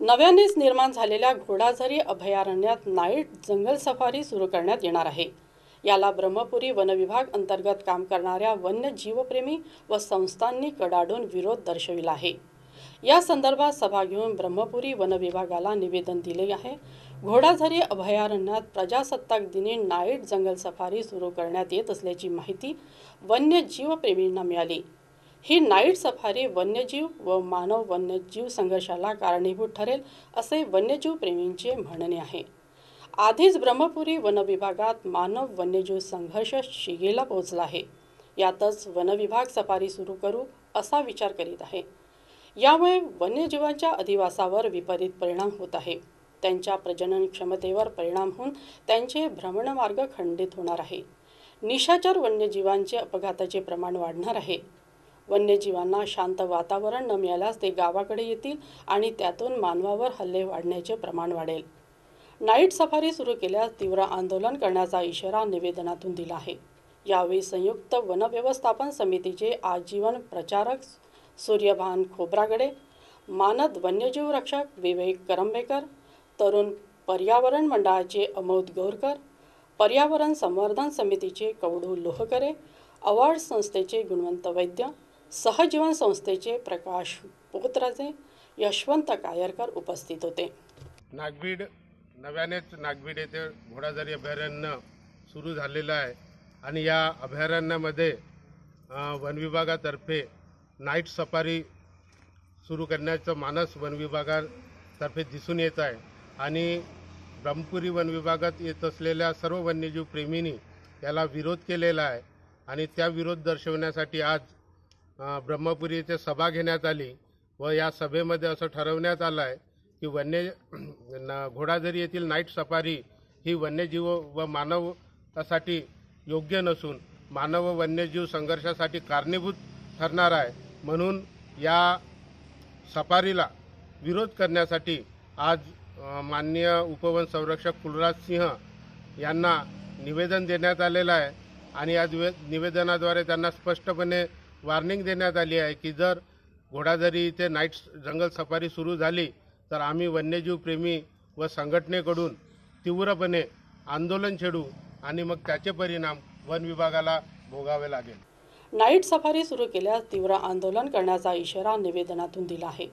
नव्यानेच निर्माण झालेल्या घोडाझरी अभयारण्यात नाईट जंगल सफारी सुरू करण्यात येणार आहे. याला ब्रह्मपुरी वनविभाग अंतर्गत काम करणाऱ्या वन्यजीवप्रेमी व संस्थांनी कडाडून विरोध दर्शविला आहे. या संदर्भात सभा घेऊन ब्रह्मपुरी वनविभागाला निवेदन दिले आहे. घोडाझरी अभयारण्यात प्रजासत्ताक दिनी नाईट जंगल सफारी सुरू करण्यात येत असल्याची माहिती वन्यजीवप्रेमींना मिळाली. ही नाईट सफारी वन्यजीव व मानव वन्यजीव संघर्षाला कारणीभूत ठरेल असे वन्यजीव प्रेमींचे म्हणणे आहे. आधीच ब्रह्मपुरी वनविभागात मानव वन्यजीव संघर्ष शिगेला पोहोचला आहे. यातच वनविभाग सफारी सुरू करू असा विचार करीत आहे. यामुळे वन्यजीवांच्या अधिवासावर विपरीत परिणाम होत आहे. त्यांच्या प्रजनन क्षमतेवर परिणाम होऊन त्यांचे भ्रमणमार्ग खंडित होणार आहे. निशाचर वन्यजीवांचे अपघाताचे प्रमाण वाढणार आहे. वन्यजीवांना शांत वातावरण न मिळाल्यास ते गावाकडे येतील आणि त्यातून मानवावर हल्ले वाढण्याचे प्रमाण वाढेल. नाईट सफारी सुरू केल्यास तीव्र आंदोलन करण्याचा इशारा निवेदनातून दिला आहे. यावेळी संयुक्त वनव्यवस्थापन समितीचे आजीवन प्रचारक सूर्यभान खोब्रागडे मानद वन्यजीव रक्षक विवेक करंबेकर तरुण पर्यावरण मंडळाचे अमोद गौरकर पर्यावरण संवर्धन समितीचे कवडू लोहकरे अवॉर्ड संस्थेचे गुणवंत वैद्य सहजीवन संस्थेचे प्रकाश पोतराजे यशवंत कायरकर उपस्थित होते. नागबीड नव्यानेच नागबीड येथे घोडाझारी अभयारण्य सुरू झालेलं आहे. आणि या अभयारण्यामध्ये वन वनविभागातर्फे नाईट सफारी सुरू करण्याचं मानस वनविभागातर्फे दिसून येत आहे. आणि ब्रह्मपुरी वनविभागात येत असलेल्या सर्व वन्यजीव प्रेमींनी याला विरोध केलेला आहे. आणि त्या विरोध दर्शवण्यासाठी आज ब्रह्मपुरी येथे सभा घेण्यात आली व या सभेमध्ये असं ठरवण्यात आलं आहे की वन्य न- घोडाझरी येथील नाईट सफारी ही वन्यजीव व मानवासाठी योग्य नसून मानव व वन्यजीव संघर्षासाठी कारणीभूत ठरणार आहे. म्हणून या सफारीला विरोध करण्यासाठी आज माननीय उपवन संरक्षक कुलराज सिंह यांना निवेदन देण्यात आलेलं आहे आणि या निवेदनाद्वारे त्यांना स्पष्टपणे वॉर्निंग देण्यात आली आहे की जर घोडाझरी इथे नाईट जंगल सफारी सुरू झाली तर आम्ही वन्यजीव प्रेमी व संघटनेकडून तीव्रपणे आंदोलन छेडू आणि मग त्याचे परिणाम वन विभागाला भोगावे लागेल. नाईट सफारी सुरू केल्यास तीव्र आंदोलन करण्याचा इशारा निवेदनातून दिला आहे.